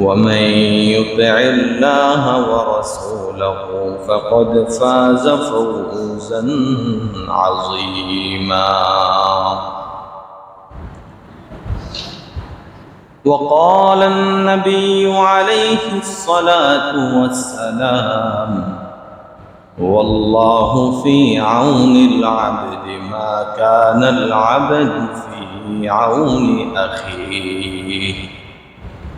ومن يطع الله ورسوله فقد فاز فوزا عظيما. وقال النبي عليه الصلاة والسلام والله في عون العبد ما كان العبد في عون أخيه.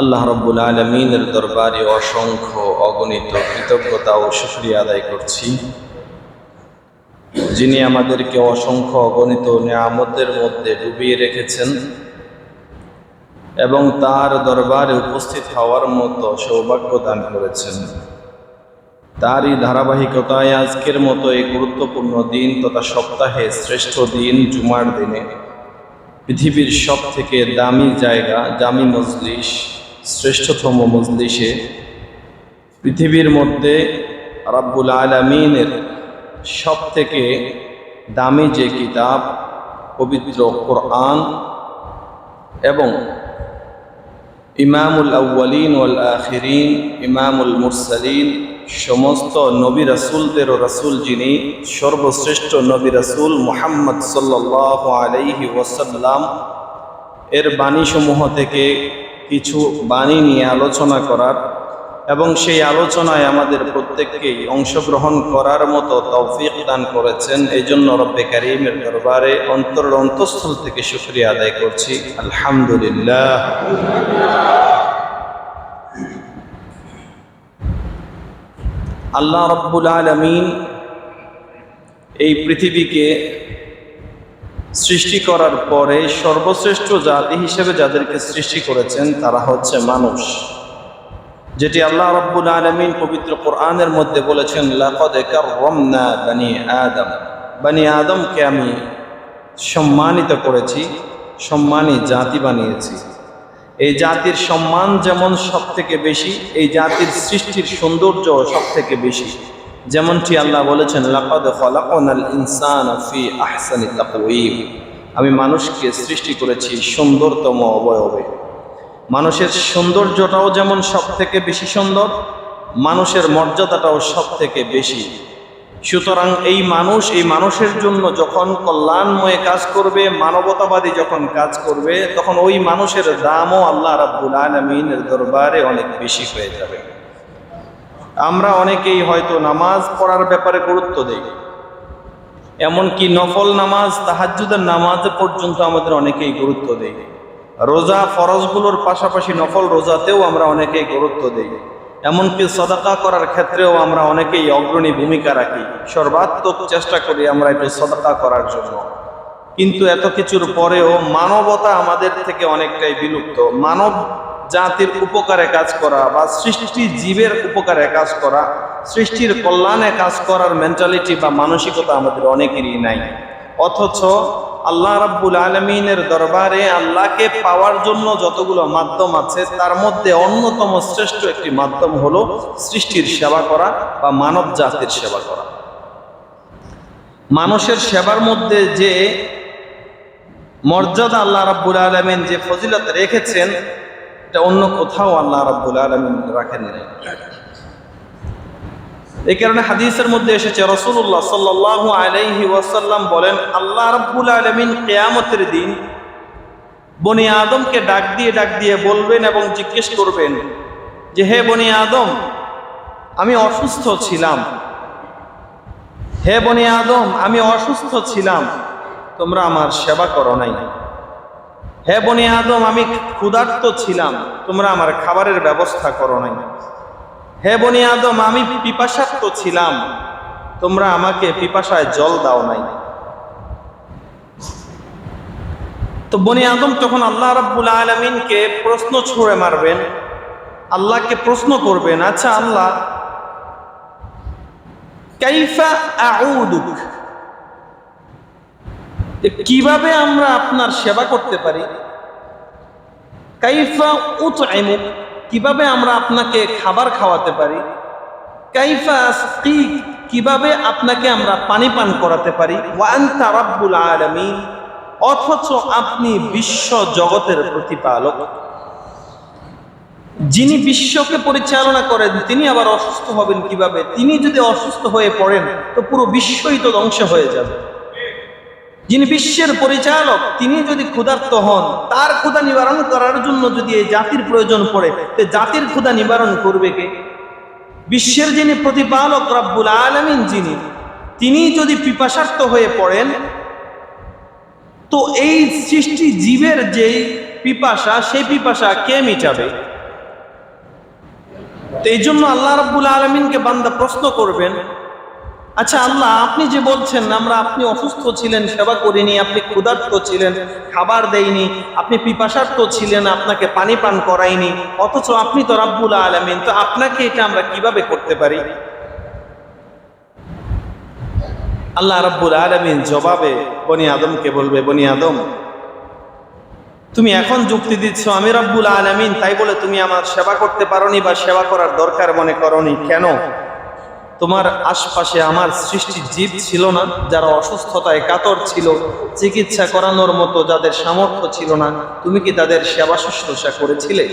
আল্লাহ রব্বুল আলমিনের দরবারে অসংখ্য অগণিত কৃতজ্ঞতা ও সুক্রিয়া আদায় করছি। যিনি আমাদেরকে অসংখ্য অগণিত নিয়ামতের মধ্যে ডুবিয়ে রেখেছেন এবং তার দরবারে উপস্থিত হওয়ার মতো সৌভাগ্য দান করেছেন। তারই ধারাবাহিকতায় আজকের মতো এই গুরুত্বপূর্ণ দিন তথা সপ্তাহে শ্রেষ্ঠ দিন জুমার দিনে পৃথিবীর সব থেকে দামি জায়গা, দামি মজলিস শ্রেষ্ঠতম মজলিসে পৃথিবীর মধ্যে রাব্বুল আলমিনের সব থেকে দামি যে কিতাব, পবিত্র কোরআন এবং ইমামুল আউ্বালিন ওয়াল আখিরিন, ইমামুল মুরসালিন, সমস্ত নবী রাসুলদের রাসুল যিনি সর্বশ্রেষ্ঠ নবী রাসুল মোহাম্মদ সাল্লাহ আলাইহি ওয়াসাল্লাম, এর বাণীসমূহ থেকে কিছু বাণী নিয়ে আলোচনা করার এবং সেই আলোচনায় আমাদের প্রত্যেককেই অংশগ্রহণ করার মতো তৌফিক দান করেছেন। এই জন্য রব্বে কারিমের দরবারে অন্তর অন্তঃস্থল থেকে শুক্রিয়া আদায় করছি। আলহামদুলিল্লাহ। আল্লাহ রব্বুল আলমিন এই পৃথিবীকে সৃষ্টি করার পরে সর্বশ্রেষ্ঠ জাতি হিসেবে যাদেরকে সৃষ্টি করেছেন, তারা হচ্ছে মানুষ। যেটি আল্লাহ রব্বুল আলমিন পবিত্র কোরআনের মধ্যে বলেছেন বানি আদম। বানি আদমকে আমি সম্মানিত করেছি, সম্মানী জাতি বানিয়েছি। এই জাতির সম্মান যেমন সব থেকে বেশি, এই জাতির সৃষ্টির সৌন্দর্য সব থেকে বেশি। যেমনটি আল্লাহ বলেছেন, লাকাদ আহসানি আমি মানুষকে সৃষ্টি করেছি সুন্দরতম অবয়বে। মানুষের সৌন্দর্যটাও যেমন সব থেকে বেশি সুন্দর, মানুষের মর্যাদাটাও সব থেকে বেশি। সুতরাং এই মানুষ, এই মানুষের জন্য যখন কল্যাণময় কাজ করবে, মানবতাবাদী যখন কাজ করবে, তখন ওই মানুষের দামও আল্লাহ রাব্বুল আলমিনের দরবারে অনেক বেশি হয়ে যাবে। আমরা অনেকেই হয়তো নামাজ পড়ার ব্যাপারে গুরুত্ব দেই। এমনকি নফল নামাজ, তাহাজ্জুদের নামাজ পর্যন্ত আমাদের অনেকেই গুরুত্ব দেই। রোজা ফরজগুলোর পাশাপাশি নফল রোজাতেও আমরা অনেকেই গুরুত্ব দেই। এমনকি সদাকা করার ক্ষেত্রেও আমরা অনেকেই অগ্রণী ভূমিকা রাখি। সর্বাত্মক চেষ্টা করি আমরা একটু সদাকা করার জন্য। কিন্তু এত কিছুর পরেও মানবতা আমাদের থেকে অনেকটাই বিলুপ্ত। মানব জাতির উপকারে কাজ করা বা সৃষ্টি জীবের উপকারে কাজ করা, সৃষ্টির কল্যাণে কাজ করার মেন্টালিটি বা মানসিকতা আমাদের অনেকেরই নাই। অথচ আল্লাহ রাব্বুল আলমিনের দরবারে আল্লাহকে পাওয়ার জন্য যতগুলো মাধ্যম আছে, তার মধ্যে অন্যতম শ্রেষ্ঠ একটি মাধ্যম হলো সৃষ্টির সেবা করা বা মানব জাতির সেবা করা। মানুষের সেবার মধ্যে যে মর্যাদা আল্লাহ রাব্বুল আলমিন যে ফজিলত রেখেছেন এটা অন্য কোথাও আল্লাহ রাব্বুল আলমিন রাখেন নাই। এই কারণে হাদিসের মধ্যে এসেছে রসুল্লাহ সাল্লাহ আলাইহি ওয়াসাল্লাম বলেন, আল্লাহ রাব্বুল আলমিন কেয়ামতের দিন বনি আদমকে ডাক দিয়ে ডাক দিয়ে বলবেন এবং জিজ্ঞেস করবেন যে, হে বনি আদম, আমি অসুস্থ ছিলাম। হে বনি আদম, আমি অসুস্থ ছিলাম। তোমরা আমার সেবা করো নাই। হে বনি আদম, আমি ক্ষুধার্ত ছিলাম। তোমরা আমার খাবারের ব্যবস্থা করো নাই। হে বনি আদম, আমি পিপাসার্ত ছিলাম। তোমরা আমাকে পিপাসায় জল দাও নাই। তো বনি আদম তখন আল্লাহ রাব্বুল আলমিনকে প্রশ্ন ছুড়ে মারবেন। আল্লাহকে প্রশ্ন করবেন আচ্ছা আল্লাহ, কাইফা আউদুক? কীভাবে আমরা আপনার সেবা করতে পারি? কাইফা উতআইমুক কীভাবে আমরা আপনাকে খাবার খাওয়াতে পারি? কাইফা আসকিক, কীভাবে আপনাকে আমরা পানি পান করাতে পারি? ওয়ান্তা রাব্বুল আলামিন, অথচ আপনি বিশ্ব জগতের প্রতিপালক। যিনি বিশ্বকে পরিচালনা করেন, তিনি আবার অসুস্থ হবেন কীভাবে? তিনি যদি অসুস্থ হয়ে পড়েন, তো পুরো বিশ্বই তো ধ্বংস হয়ে যাবে। যিনি বিশ্বের পরিচালক, তিনি যদি ক্ষুধার্ত হন, তার ক্ষুধা নিবারণ করার জন্য যদি এই জাতির প্রয়োজন পড়ে, তো জাতির ক্ষুধা নিবারণ করবে কে? বিশ্বের যিনি প্রতিপালক রব্বুল আলমিন যিনি, তিনি যদি পিপাসার্থ হয়ে পড়েন, তো এই সৃষ্টি জীবের যেই পিপাসা, সেই পিপাসা কে মিটাবে? তো এই জন্য আল্লাহ রব্বুল আলমিনকে বান্দা প্রশ্ন করবেন আচ্ছা আল্লাহ, আপনি যে বলছেন, আমরা আপনি অসুস্থ ছিলেন, সেবা করিনি, আপনি ক্ষুধার্ত ছিলেন, খাবার দেয়নি আপনি পিপাসার্থ ছিলেন, আপনাকে পানি পান করাইনি, অথচ আপনি তো রাব্বুল আলমিন, তো আপনাকে এটা আমরা কীভাবে করতে পারি? আল্লাহ রাব্বুল আলমিন জবাবে বনি আদমকে বলবে, বনি আদম, তুমি এখন যুক্তি দিচ্ছ, আমি রাব্বুল আলমিন, তাই বলে তুমি আমার সেবা করতে পারোনি বা সেবা করার দরকার মনে করনি, কেন? তোমার আশপাশে আমার সৃষ্টি জীব ছিল না, যারা অসুস্থতায় কাতর ছিল, চিকিৎসা করানোর মতো যাদের সামর্থ্য ছিল না, তুমি কি তাদের সেবা শুশ্রূষা করেছিলে?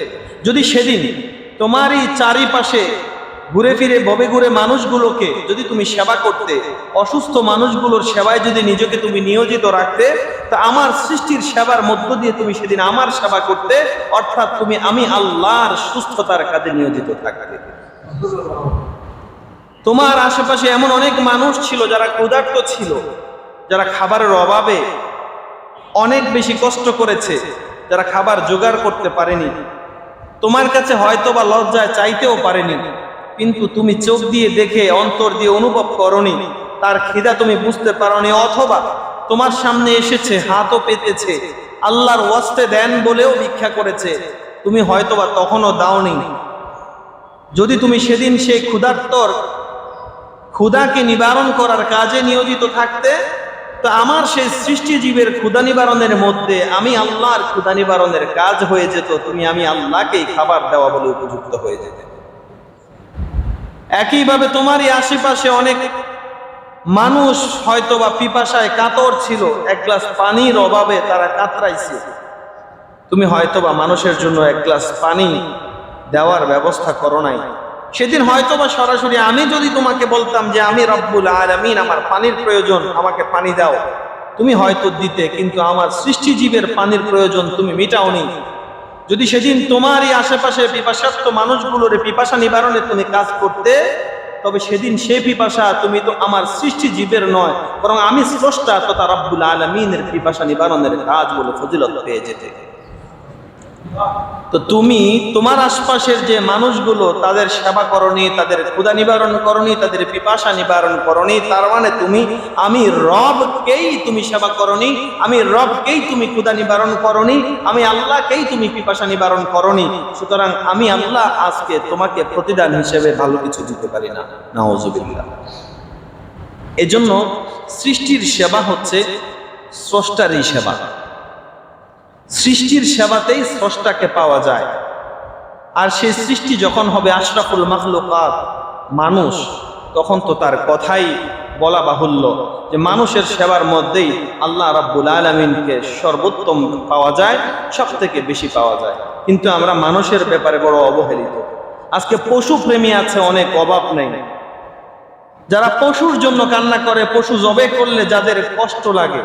যদি সেদিন তোমারই চারিপাশে ঘুরে ফিরে ববে ঘুরে মানুষগুলোকে যদি তুমি সেবা করতে, অসুস্থ মানুষগুলোর সেবায় যদি নিজেকে তুমি নিয়োজিত রাখতে, তা আমার সৃষ্টির সেবার মধ্য দিয়ে তুমি সেদিন আমার সেবা করতে, অর্থাৎ তুমি আমি আল্লাহর সুস্থতার কাজে নিয়োজিত থাকতে। তোমার আশেপাশে এমন অনেক মানুষ ছিল যারা ক্ষুধার্ত ছিল, যারা খাবারের অভাবে অনেক বেশি কষ্ট করেছে, যারা খাবার জোগাড় করতে পারেনি। তোমার কাছে হয়তো বা লজ্জায় চাইতেও পারেনি, কিন্তু তুমি চোখ দিয়ে দেখে, অন্তর দিয়ে অনুভব করনি, তার খিদা তুমি বুঝতে পারোনি, অথবা তোমার সামনে এসেছে, হাতও পেতেছে, আল্লাহর ওয়াস্তে দেন বলেও ভিক্ষা করেছে, তুমি হয়তোবা তখনও দাওনি। যদি তুমি সেদিন সেই ক্ষুধার্তর ক্ষুধাকে নিবারণ করার কাজে নিয়োজিত থাকতে, তো আমার সেই সৃষ্টি জীবের ক্ষুধা নিবারণের মধ্যে আমি আল্লাহর ক্ষুধা নিবারণের কাজ হয়ে যেত, তুমি আমি আল্লাহকেই খাবার দেওয়া বলে উপযুক্ত হয়ে যেতে। একইভাবে তোমারই আশেপাশে অনেক মানুষ হয়তো বা পিপাসায় কাতর ছিল, এক গ্লাস পানির অভাবে তারা কাতরাইছে। তুমি হয়তো বা মানুষের জন্য এক গ্লাস পানি দেওয়ার ব্যবস্থা করো নাই। সেদিন হয়তো বা সরাসরি আমি যদি তোমাকে বলতাম যে আমি রব্বুল আলামিন, আমার পানির প্রয়োজন, আমাকে পানি দাও। তুমি হয়তো দিতে, কিন্তু আমার সৃষ্টিজীবের পানির প্রয়োজন তুমি মিটাওনি। যদি সেদিন তোমারই আশেপাশে পিপাসার্থ মানুষগুলোর পিপাসা নিবারণে তুমি কাজ করতে, তবে সেদিন সে পিপাসা তুমি তো আমার সৃষ্টি জীবের নয়, বরং আমি স্রষ্টা তথা রব্বুল আলমিনের পিপাসা নিবারণের কাজ বলে ফজিলত পেয়ে যেতে। তো তুমি তোমার আশপাশের যে মানুষগুলো, তাদের সেবা করনি, তাদের ক্ষুদা নিবারণ করনি, তাদের পিপাসা নিবারণ করনি, তার মানে তুমি, আমি রবকেই তুমি সেবা করনি, আমি রবকেই তুমি ক্ষুদা নিবারণ করনি, আমি আল্লাহকেই তুমি পিপাসা নিবারণ করনি, সুতরাং আমি আল্লাহ আজকে তোমাকে প্রতিদান হিসেবে ভালো কিছু দিতে পারি না। নাওজুবিল্লাহ এজন্য সৃষ্টির সেবা হচ্ছে স্রষ্টারই সেবা। সৃষ্টির সেবাতেই স্রষ্টাকে পাওয়া যায়। আর সেই সৃষ্টি যখন হবে আশরাফুল মাখলুকাত, মানুষ, তখন তো তার কথাই বলা বাহুল্য যে মানুষের সেবার মধ্যেই আল্লাহ রাব্বুল আলমিনকে সর্বোত্তম পাওয়া যায় সব থেকে বেশি পাওয়া যায়। কিন্তু আমরা মানুষের ব্যাপারে বড় অবহেলিত। আজকে পশু প্রেমী আছে অনেক, অভাব নেই। যারা পশুর জন্য কান্না করে, পশু জবে করলে যাদের কষ্ট লাগে,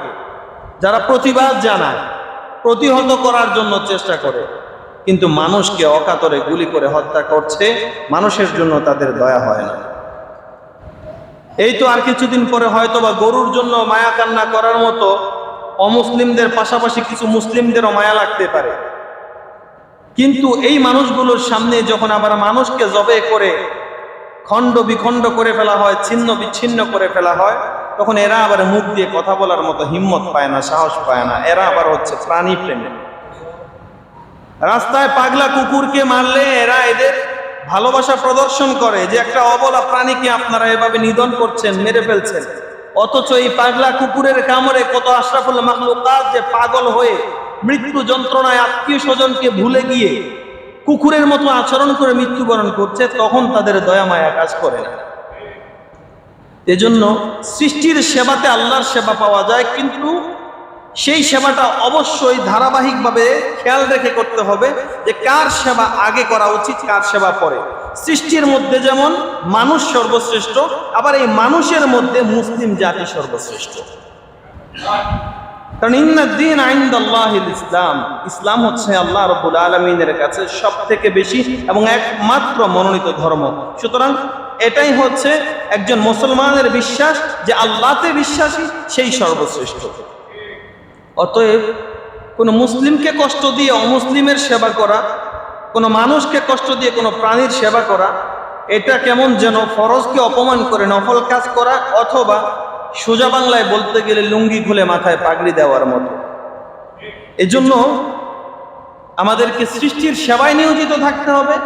যারা প্রতিবাদ জানায় প্রতিহত করার জন্য চেষ্টা করে। কিন্তু মানুষকে অকাতরে গুলি করে হত্যা করছে, মানুষের জন্য তাদের দয়া হয় না। এই তো আর কিছুদিন পরে হয়তো বা গরুর জন্য মায়া কান্না করার মতো অমুসলিমদের পাশাপাশি কিছু মুসলিমদেরও মায়া লাগতে পারে। কিন্তু এই মানুষগুলোর সামনে যখন আবার মানুষকে জবে করে, খণ্ড বিখণ্ড করে ফেলা হয়, ছিন্ন বিচ্ছিন্ন করে ফেলা হয় তখন এরা আবার মুখ দিয়ে কথা বলার মতো হিম্মত পায় না, সাহস পায় না। এরা আবার হচ্ছে প্রাণী প্রেমী। রাস্তায় পাগলা কুকুরকে মারলে এরা এদের ভালোবাসা প্রদর্শন করে যে একটা অবলা প্রাণীকে আপনারা এভাবে নিধন করছেন, মেরে ফেলছেন। অথচ এই পাগলা কুকুরের কামড়ে কত আশরাফুল মাখলুকাত যে পাগল হয়ে মৃত্যু যন্ত্রণায় আত্মীয় স্বজনকে ভুলে গিয়ে কুকুরের মতো আচরণ করে মৃত্যুবরণ করছে, তখন তাদের দয়া মায়া কাজ করে না। এজন্য সৃষ্টির সেবাতে আল্লাহর সেবা পাওয়া যায়, কিন্তু সেই সেবাটা অবশ্যই ধারাবাহিকভাবে খেয়াল রেখে করতে হবে যে কার সেবা আগে করা উচিত, কার সেবা পরে। সৃষ্টির মধ্যে যেমন মানুষ সর্বশ্রেষ্ঠ, আবার এই মানুষের মধ্যে মুসলিম জাতি সর্বশ্রেষ্ঠ। কারণ ইন্নাদ্দিন আইন্দাল্লাহিল ইসলাম ইসলাম হচ্ছে আল্লাহ রব্বুল আলমিনের কাছে সব থেকে বেশি এবং একমাত্র মনোনীত ধর্ম। সুতরাং এটাই হচ্ছে একজন মুসলমানের বিশ্বাস যে আল্লাহতে বিশ্বাসী সেই সর্বশ্রেষ্ঠ। অতএব কোনো মুসলিমকে কষ্ট দিয়ে অমুসলিমের সেবা করা, কোনো মানুষকে কষ্ট দিয়ে কোনো প্রাণীর সেবা করা, এটা কেমন যেন ফরজকে অপমান করে নফল কাজ করা অথবা সোজা বাংলায় বলতে গেলে লুঙ্গি খুলে মাথায় পাগড়ি দেওয়ার মতো। এজন্য আমাদেরকে সৃষ্টির সেবায় নিয়োজিত থাকতে হবে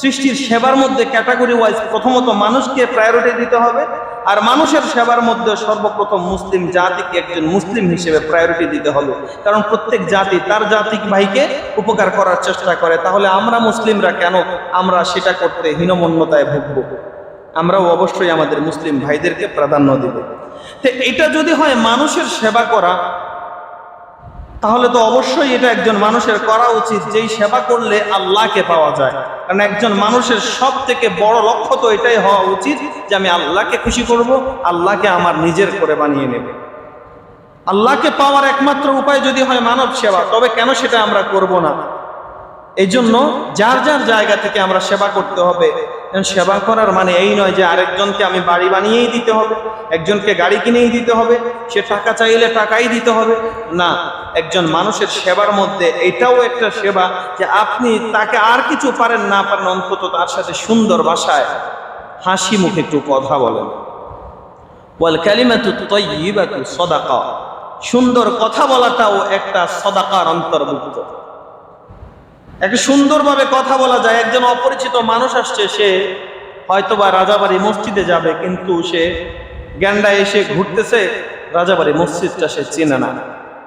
সৃষ্টির সেবার মধ্যে ক্যাটাগরি ওয়াইজ প্রথমত মানুষকে প্রায়োরিটি দিতে হবে আর মানুষের সেবার মধ্যে সর্বপ্রথম মুসলিম জাতিকে একজন মুসলিম হিসেবে প্রায়োরিটি দিতে হবে। কারণ প্রত্যেক জাতি তার জাতিক ভাইকে উপকার করার চেষ্টা করে। তাহলে আমরা মুসলিমরা কেন আমরা সেটা করতে হীনমন্যতায় ভুগব? আমরাও অবশ্যই আমাদের মুসলিম ভাইদেরকে প্রাধান্য দেব। তো এটা যদি হয় মানুষের সেবা করা তাহলে তো অবশ্যই এটা একজন মানুষের করা উচিত, যেই সেবা করলে আল্লাহকে পাওয়া যায়। কারণ একজন মানুষের সব থেকে বড় লক্ষ্য তো এটাই হওয়া উচিত যে আমি আল্লাহকে খুশি করব, আল্লাহকে আমার নিজের করে বানিয়ে নেব। আল্লাহকে পাওয়ার একমাত্র উপায় যদি হয় মানব সেবা, তবে কেন সেটা আমরা করব না? এই জন্য যার যার জায়গা থেকে আমরা সেবা করতে হবে। সেবা করার মানে এই নয় যে আরেকজনকে আমি বাড়ি বানিয়েই দিতে হবে, একজনকে গাড়ি কিনেই দিতে হবে, সে টাকা চাইলে টাকাই দিতে হবে। না একজন মানুষের সেবার মধ্যে এটাও একটা সেবা যে আপনি তাকে আর কিছু পারেন না পারেন, অন্তত তার সাথে সুন্দর ভাষায় হাসি মুখে একটু কথা বলেন। বল ক্যালিমাতু তৈবাতু সদাকা। সুন্দর কথা বলাটাও একটা সদাকার অন্তর্ভুক্ত। একটা সুন্দরভাবে কথা বলা যায়, একজন অপরিচিত মানুষ আসছে, সে হয়তোবা রাজাবাড়ি মসজিদে যাবে, কিন্তু সে গ্যান্ডা এসে ঘুরতেছে, রাজাবাড়ি মসজিদটা সে চেনে না।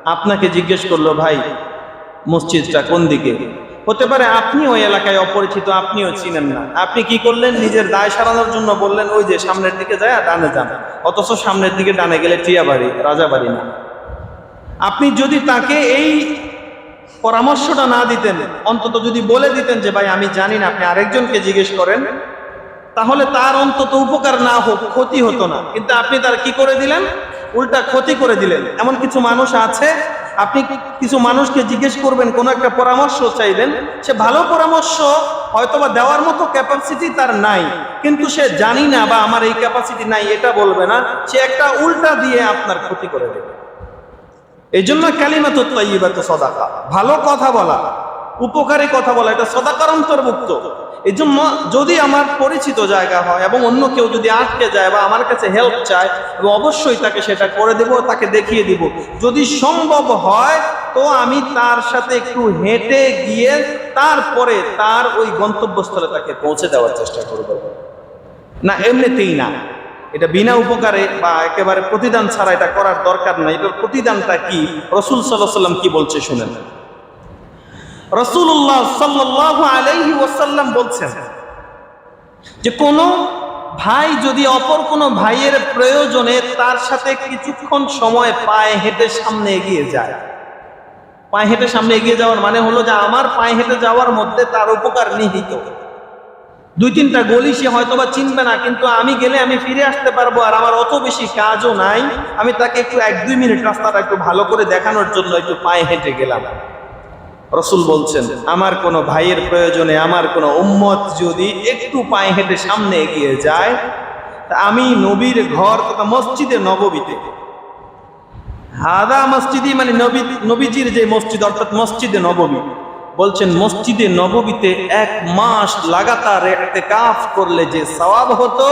আপনাকে জিজ্ঞেস করল, ভাই, মসজিদটা কোন দিকে? হতে পারে আপনি ওই এলাকায় অপরিচিত, আপনিও চিনেন না। আপনি কি করলেন? নিজের দায় সারানোর জন্য বললেন, ওই যে সামনের দিকে যায় ডানে যান। অথচ সামনের দিকে ডানে গেলে টিয়াবাড়ি, রাজাবাড়ি না। আপনি যদি তাকে এই পরামর্শটা না দিতেন, অন্তত যদি বলে দিতেন যে, ভাই, আমি জানি না, আপনি আরেকজনকে জিজ্ঞেস করেন, তাহলে তার অন্তত উপকার না হোক, ক্ষতি হতো না। কিন্তু আপনি তার কি করে দিলেন? উল্টা ক্ষতি করে দিলেন। এমন কিছু মানুষ আছে, আপনি কিছু মানুষকে জিজ্ঞেস করবেন, কোনো একটা পরামর্শ চাইবেন, সে ভালো পরামর্শ হয়তোবা দেওয়ার মতো ক্যাপাসিটি তার নাই, কিন্তু সে জানি না বা আমার এই ক্যাপাসিটি নাই, এটা বলবে না, সে একটা উল্টা দিয়ে আপনার ক্ষতি করে দেবে। এই জন্য কালিমাত তৈবাত সদাকা, ভালো কথা বলা, উপকারী কথা বলা, এটা সদাকার অন্তর্ভুক্ত। এই জন্য যদি আমার পরিচিত জায়গা হয় এবং অন্য কেউ যদি আটকে যায় বা আমার কাছে হেল্প চায় এবং অবশ্যই তাকে সেটা করে দেব, তাকে দেখিয়ে দিব। যদি সম্ভব হয়, তো আমি তার সাথে একটু হেঁটে গিয়ে তারপরে তার ওই গন্তব্যস্থলে তাকে পৌঁছে দেওয়ার চেষ্টা করব। না, এমনিতেই না। এটা বিনা উপকারে বা একেবারে প্রতিদান ছাড়া এটা করার দরকার নাই। এটার প্রতিদানটা কি? রসুল সাল্লাহ সাল্লাম কি বলছে শুনেন। রসুল্লাহ সাল্লাহ আলাইহি ওয়াসাল্লাম বলছেন যে কোনো ভাই যদি অপর কোনো ভাইয়ের প্রয়োজনে তার সাথে কিছুক্ষণ সময় পায়ে হেঁটে সামনে এগিয়ে যায়। পায়ে হেঁটে সামনে এগিয়ে যাওয়ার মানে হলো যে আমার পায়ে হেঁটে যাওয়ার মধ্যে তার উপকার নিহিত। দুই তিনটা গলি সে হয়তো বা চিনবে না, কিন্তু আমি গেলে আমি ফিরে আসতে পারব আর আমার অত বেশি কাজও নাই। আমি তাকে একটু এক দুই মিনিট রাস্তাটা একটু ভালো করে দেখানোর জন্য একটু পায়ে হেঁটে গেলাম। রসুল বলছেন, আমার কোনো ভাইয়ের প্রয়োজনে আমার কোনো উম্মত যদি একটু পায়ে হেঁটে সামনে এগিয়ে যায়, তা আমি নবীর ঘর তথা মসজিদে নববীতে। হাদা মসজিদি মানে নবী, নবীজির যে মসজিদ, অর্থাৎ মসজিদে নববী। বলছেন, মসজিদে নববীতে এক মাস লাগাতার কাফ করলে যে সওয়াব হতো,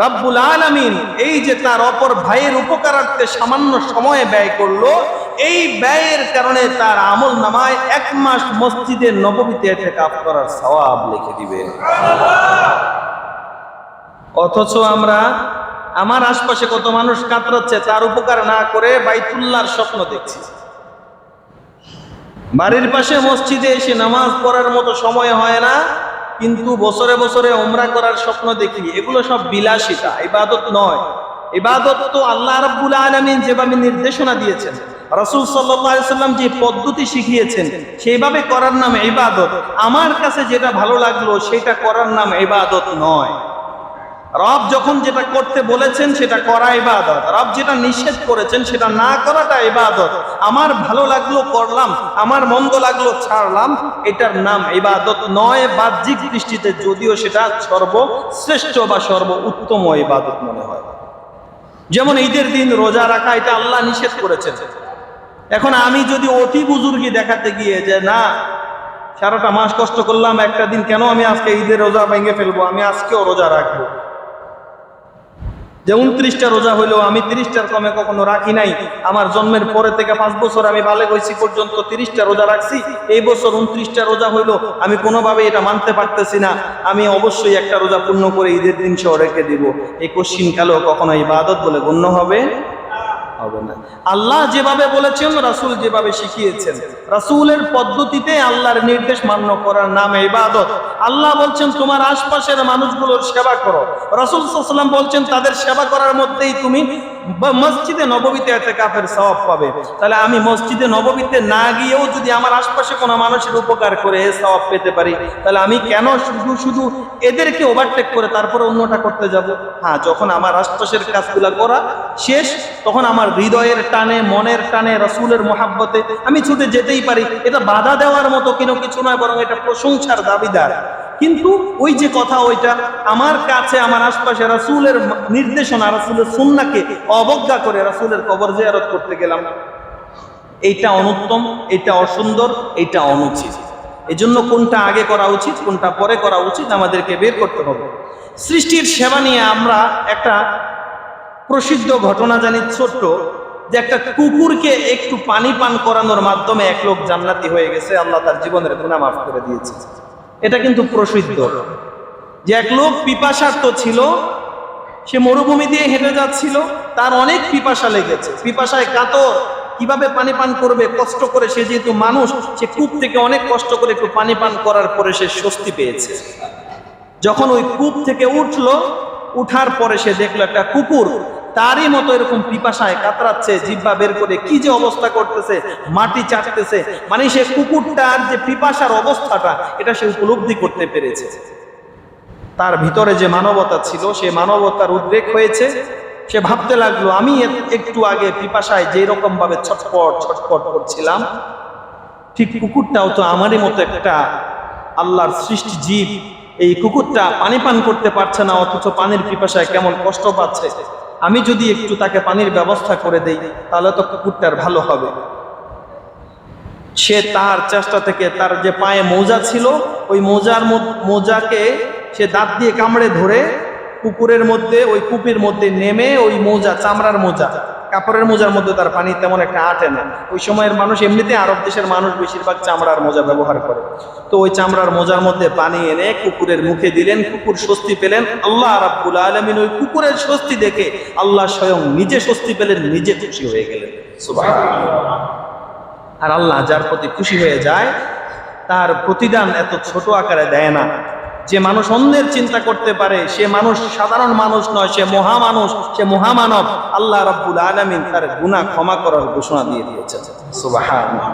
রাব্বুল আলামিন, এই যে তার অপর ভাইয়ের উপকারার্থে সামান্য সময় ব্যয় করল এই ব্যয়ের কারণে তার আমল নামায় এক মাস মসজিদে নববীতে কাফ করার সওয়াব লিখে দিবে। অথচ আমরা আমার আশপাশে কত মানুষ কাতরাচ্ছে, তার উপকার না করে বাইতুল্লার স্বপ্ন দেখছি। বাড়ির পাশে মসজিদে এসে নামাজ পড়ার মতো সময় হয় না, কিন্তু বছরে বছরে ওমরা করার স্বপ্ন দেখি। এগুলো সব বিলাসিতা, ইবাদত নয়। ইবাদত তো আল্লাহ রাব্বুল আলামিন যেভাবে নির্দেশনা দিয়েছেন রাসূল সাল্লাম যে পদ্ধতি শিখিয়েছেন, সেইভাবে করার নাম ইবাদত। আমার কাছে যেটা ভালো লাগল, সেটা করার নাম ইবাদত নয়। রব যখন যেটা করতে বলেছেন, সেটা করা ইবাদত। রব যেটা নিষেধ করেছেন, সেটা না করাটা ইবাদত। আমার ভালো লাগল, করলাম। আমার মন্দ লাগল, ছাড়লাম। এটার নাম ইবাদত নয়। বাহ্যিক দৃষ্টিতে যদিও সেটা সর্বশ্রেষ্ঠ বা সর্ব উত্তম ইবাদত মনে হয়। যেমন ঈদের দিন রোজা রাখা, এটা আল্লাহ নিষেধ করেছেন। এখন আমি যদি অতি বুজুর্গি দেখাতে গিয়ে যে, না, সারাটা মাস কষ্ট করলাম, একটা দিন কেন আমি আজকে ঈদের রোজা ভেঙে ফেলব? আমি আজকেও রোজা রাখব। যে উনত্রিশটা রোজা হইল আমি তিরিশটার কমে কখনো রাখি নাই। আমার জন্মের পরে থেকে পাঁচ বছর আমি বালে হয়েছি পর্যন্ত তিরিশটা রোজা রাখছি। এই বছর উনত্রিশটা রোজা হইল, আমি কোনোভাবে এটা মানতে পারতেছি না। আমি অবশ্যই একটা রোজা পূর্ণ করে ঈদের দিন সহ রেখে দিব। এই কশ্চিন কালেও কখনো ইবাদত বলে গণ্য হবে? হবে না। আল্লাহ যেভাবে বলেছেন, রাসুল যেভাবে শিখিয়েছেন। রাসুলের পদ্ধতিতে আল্লাহর নির্দেশ মান্য করার নাম ইবাদত। আল্লাহ বলছেন, তোমার আশপাশের মানুষগুলোর সেবা করো। রাসুল সাল্লাম বলছেন, তাদের সেবা করার মধ্যেই তুমি ব- মসজিদে নববীতে এতেকাফের সওয়াব পাবে। তাহলে আমি মসজিদে নববীতে না গিয়েও যদি আমার আশপাশে কোনো মানুষের উপকার করে সওয়াব পেতে পারি, তাহলে আমি কেন শুধু শুধু এদেরকে ওভারটেক করে তারপরে অন্যটা করতে যাব? হ্যাঁ যখন আমার আশপাশের কাজগুলা করা শেষ, তখন আমার হৃদয়ের টানে, মনের টানে, রসুলের মোহাব্বতে আমি ছুটে যেতেই পারি। এটা বাধা দেওয়ার মতো কোনো কিছু নয়, বরং এটা প্রশংসার দাবিদার। কিন্তু ওই যে কথা ওইটা, আমার কাছে, আমার আশপাশে রাসূলের নির্দেশনা, রাসূলের সুন্নাকে অবজ্ঞা করে রাসুলের কবর জিয়ারত করতে গেলাম। এইটা অনুত্তম এটা অসুন্দর এটা অনুচিত। এজন্য কোনটা আগে করা উচিত, কোনটা পরে করা উচিত, আমাদেরকে বের করতে হবে। সৃষ্টির সেবা নিয়ে আমরা একটা প্রসিদ্ধ ঘটনা জানি, ছোট্ট, যে একটা কুকুরকে একটু পানি পান করানোর মাধ্যমে এক লোক জান্নাতি হয়ে গেছে, আল্লাহ তার জীবনের গুনাহ মাফ করে দিয়েছে। এটা কিন্তু প্রসিদ্ধ। যে এক লোক পিপাসার্থ ছিল, সে মরুভূমি দিয়ে হেঁটে যাচ্ছিল, তার অনেক পিপাসা লেগেছে। পিপাসায় কাতর, কীভাবে পানি পান করবে, কষ্ট করে সে যেহেতু মানুষ, সে কূপ থেকে অনেক কষ্ট করে একটু পানি পান করার পরে সে স্বস্তি পেয়েছে। যখন ওই কূপ থেকে উঠল, উঠার পরে সে দেখল একটা কুকুর তারই মতো এরকম পিপাসায় কাতরাচ্ছে জিব্বা বের করে কি যে অবস্থা করতেছে, মাটি চাটতেছে মানে সে কুকুরটার যে পিপাসার অবস্থাটা, এটা সে উপলব্ধি করতে পেরেছে। তার ভিতরে যে মানবতা ছিল, সে মানবতার উদ্রেক হয়েছে। সে ভাবতে লাগল, আমি একটু আগে পিপাসায় যে রকম ভাবে ছটপট ছটপট করছিলাম, ঠিক কুকুরটাও তো আমারই মতো একটা আল্লাহর সৃষ্টি জীব। এই কুকুরটা পানি পান করতে পারছে না, অথচ পানির পিপাসায় কেমন কষ্ট পাচ্ছে। আমি যদি একটু তাকে পানির ব্যবস্থা করে দেই, তাহলে তো কুকুরটার ভালো হবে। সে তার চেষ্টা থেকে তার যে পায়ে মোজা ছিল, ওই মোজার মোজাকে সে দাঁত দিয়ে কামড়ে ধরে কুকুরের মধ্যে, ওই কুপির মধ্যে নেমে ওই মোজা, চামড়ার মোজা কাপড়ের মোজার মধ্যে তার পানি তেমন একটা আটে না। ওই সময়ের মানুষ এমনিতে আরব দেশের মানুষ বেশিরভাগ চামড়ার মোজা ব্যবহার করে। তো ওই চামড়ার মোজার মধ্যে পানি এনে কুকুরের মুখে দিলেন, কুকুর স্বস্তি পেলেন। আল্লাহ রাব্বুল আলমিন ওই কুকুরের স্বস্তি দেখে আল্লাহ স্বয়ং নিজে স্বস্তি পেলেন, নিজে খুশি হয়ে গেলেন। আর আল্লাহ যার প্রতি খুশি হয়ে যায়, তার প্রতিদান এত ছোট আকারে দেয় না। যে মানুষ অন্যের চিন্তা করতে পারে, সে মানুষ সাধারণ মানুষ নয়, সে মহামানুষ, সে মহামানব। আল্লাহ রব্বুল আলমিন তার গুণা ক্ষমা করার ঘোষণা দিয়ে দিয়েছে সুবহানাল্লাহ।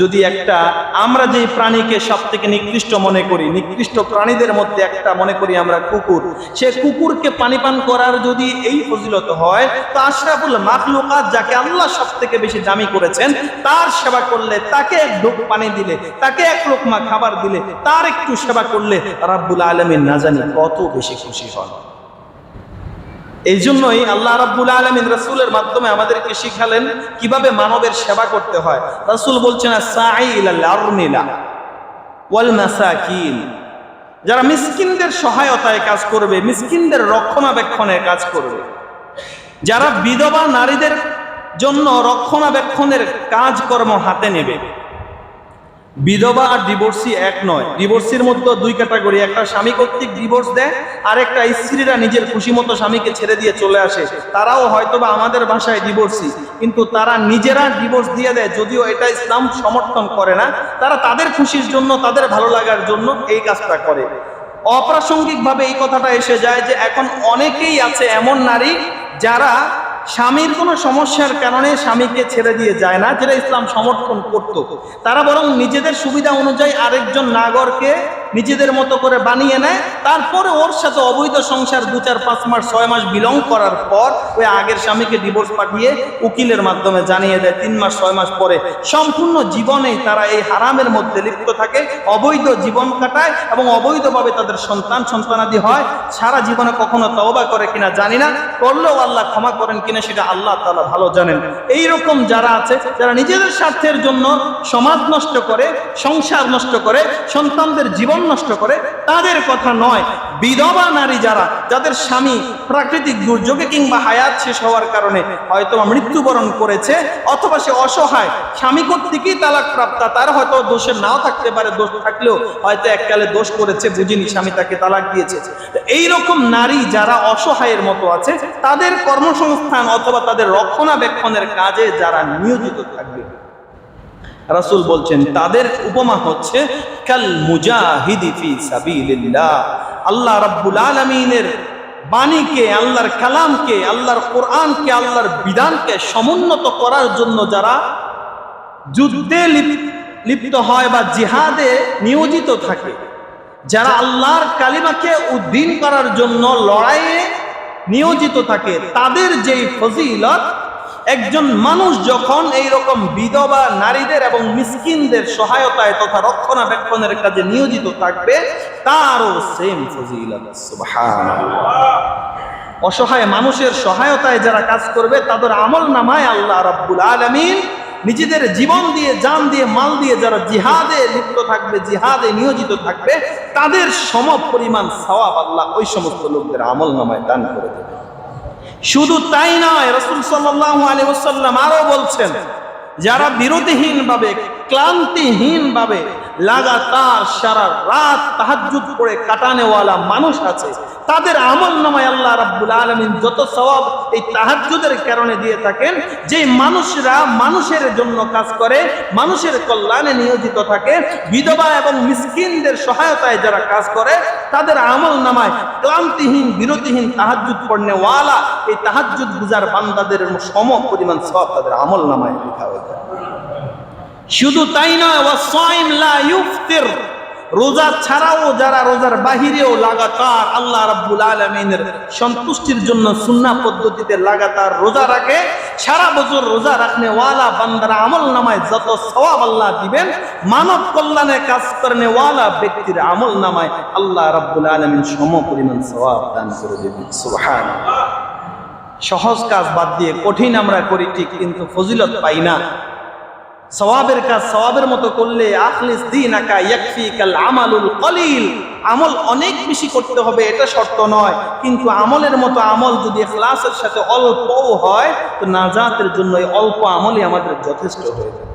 যদি একটা, আমরা যে প্রাণীকে সব থেকে নিকৃষ্ট মনে করি, নিকৃষ্ট প্রাণীদের মধ্যে একটা মনে করি আমরা কুকুর, সে কুকুরকে পানি পান করার যদি এই ফজিলত হয়, তো আশরাফুল মাখলুকাত যাকে আল্লাহ সব থেকে বেশি দামি করেছেন, তার সেবা করলে, তাকে এক ঢোক পানি দিলে, তাকে এক লোকমা খাবার দিলে, তার একটু সেবা করলে, রাব্বুল আলমিন না জানি কত বেশি খুশি হন। এই জন্যই আল্লাহ রাব্বুল আলমিন রাসূলের মাধ্যমে আমাদেরকে শিখালেন কীভাবে মানবের সেবা করতে হয়। রাসূল বলছেন ওয়াল মাসাকিন। যারা মিসকিনদের সহায়তায় কাজ করবে, মিসকিনদের রক্ষণাবেক্ষণে কাজ করবে। যারা বিধবা নারীদের জন্য রক্ষণাবেক্ষণের কাজকর্ম হাতে নেবে। বিধবা আর ডিভোর্সি এক নয়। ডিভোর্সির মধ্যে দুই ক্যাটাগরি একটা স্বামী কর্তৃক ডিভোর্স দেয়, আর একটা স্ত্রীরা নিজের খুশি মতো স্বামীকে ছেড়ে দিয়ে চলে আসে। তারাও হয়তোবা আমাদের ভাষায় ডিভোর্সি কিন্তু তারা নিজেরা ডিভোর্স দিয়ে দেয়, যদিও এটা ইসলাম সমর্থন করে না। তারা তাদের খুশির জন্য, তাদের ভালো লাগার জন্য এই কাজটা করে। অপ্রাসঙ্গিকভাবে এই কথাটা এসে যায় যে এখন অনেকেই আছে এমন নারী যারা স্বামীর কোনো সমস্যার কারণে স্বামীকে ছেড়ে দিয়ে যায় না, যেটা ইসলাম সমর্থন করত। তারা বরং নিজেদের সুবিধা অনুযায়ী আরেকজন নাগরকে নিজেদের মতো করে বানিয়ে নেয়। তারপরে ওর সাথে অবৈধ সংসার দু চার, পাঁচ মাস, ছয় মাস বিলং করার পর ওই আগের স্বামীকে ডিভোর্স পাঠিয়ে উকিলের মাধ্যমে জানিয়ে দেয়, তিন মাস, ছয় মাস পরে। সম্পূর্ণ জীবনেই তারা এই হারামের মধ্যে লিপ্ত থাকে, অবৈধ জীবন কাটায় এবং অবৈধভাবে তাদের সন্তান, সন্তানাদি হয়। সারা জীবনে কখনো তওবা করে কিনা জানি না, করলেও আল্লাহ ক্ষমা করেন কিনা সেটা আল্লাহ তালা ভালো জানেন। এই রকম যারা আছে, যারা নিজেদের স্বার্থের জন্য সমাজ নষ্ট করে, সংসার নষ্ট করে, সন্তানদের জীবন নষ্ট করে, তাদের কথা নয়। বিধবা নারী যারা, যাদের স্বামী প্রাকৃতিক দুর্যোগে কিংবা হায়াত শেষ হওয়ার কারণে হয়তো মৃত্যুবরণ করেছে, অথবা সে অসহায়, স্বামী কর্তৃকই তালাক প্রাপ্তা তার হয়তো দোষের নাও থাকতে পারে, দোষ থাকলেও হয়তো এককালে দোষ করেছে বুঝিনি স্বামী তাকে তালাক দিয়েছে। তো এইরকম নারী যারা অসহায়ের মতো আছে, তাদের কর্মসংস্থান অথবা তাদের রক্ষণাবেক্ষণের কাজে যারা নিয়োজিত থাকবে। রাসূল বলছেন, তাদের উপমা হচ্ছে, কাল আল্লাহ রাব্বুল আলামিনের বাণীকে, আল্লাহর কালামকে, আল্লাহর কোরআনকে, আল্লাহর বিধানকে সমুন্নত করার জন্য যারা যুদ্ধে লিপ- লিপ্ত হয় বা জিহাদে নিয়োজিত থাকে, যারা আল্লাহর কালিমাকে উদ্দিন করার জন্য লড়াইয়ে নিয়োজিত থাকে, তাদের যেই ফজিলত একজন মানুষ যখন এই রকম বিধবা নারীদের এবং মিসকিনদের সহায়তায় তথা রক্ষণাবেক্ষণের কাজে নিয়োজিত থাকবে, তারও সেম অসহায় মানুষের সহায়তায় যারা কাজ করবে, তাদের আমল নামায় আল্লাহ রাব্বুল আলামিন। নিজেদের জীবন দিয়ে, জান দিয়ে, মাল দিয়ে যারা জিহাদে লিপ্ত থাকবে, জিহাদে নিয়োজিত থাকবে, তাদের সম পরিমাণ সওয়াব আল্লাহ ওই সমস্ত লোকদের আমল নামায় দান করে দেবে। শুধু তাই নয় রসুল সাল্লাম আরও বলছেন যারা বিরতিহীন ভাবে ক্লান্তিহীন ভাবে লাগাতার সারা রাত তাহাজ্জুদ করে কাটানেওয়ালা মানুষ আছে। তাদের আমল নামায় আল্লাহ রাব্বুল আলমিন যত সওয়াব এই তাহাজ্জুদের কারণে দিয়ে থাকেন যে মানুষরা মানুষের জন্য কাজ করে, মানুষের কল্যাণে নিয়োজিত থাকে, বিধবা এবং মিসকিনদের সহায়তায় যারা কাজ করে, তাদের আমল নামায় ক্লান্তিহীন, বিরতিহীন তাহাজ্জুদ পড়নেওয়ালা এই তাহাজ্জুদ গুজার বান্দাদের সম পরিমাণ সওয়াব তাদের আমল নামায় লেখা হয়ে যায় শুধু তাই নয় রোজা ছাড়াও যারা রোজার বাহিরেও লাগাতার আল্লাহ রাব্বুল আলামিনের সন্তুষ্টির জন্য সুন্নাহ পদ্ধতিতে লাগাতার রোজা রাখে, সারা বছর রোজা রাখনে ওয়ালা বান্দারা আমল নামায় যত সওয়াব আল্লাহ দিবেন, মানব কল্যাণে কাজ করনে ওয়ালা ব্যক্তির আমল নামায় আল্লাহ রাব্বুল আলামিন সম পরিমাণ সওয়াব দান করে দেবেন। সহজ কাজ বাদ দিয়ে কঠিন আমরা করি, ঠিক, কিন্তু ফজিলত পাই না। সওয়াবের কাজ সবাবের মতো করলে আখলিস দিন আকা ইয়াকফি কাল আমালুল কলিল। আমল অনেক বেশি করতে হবে, এটা শর্ত নয়। কিন্তু আমলের মতো আমল যদি ক্লাসের সাথে অল্পও হয়, তো নাজাতের জন্য এই অল্প আমলই আমাদের যথেষ্ট হয়ে যাবে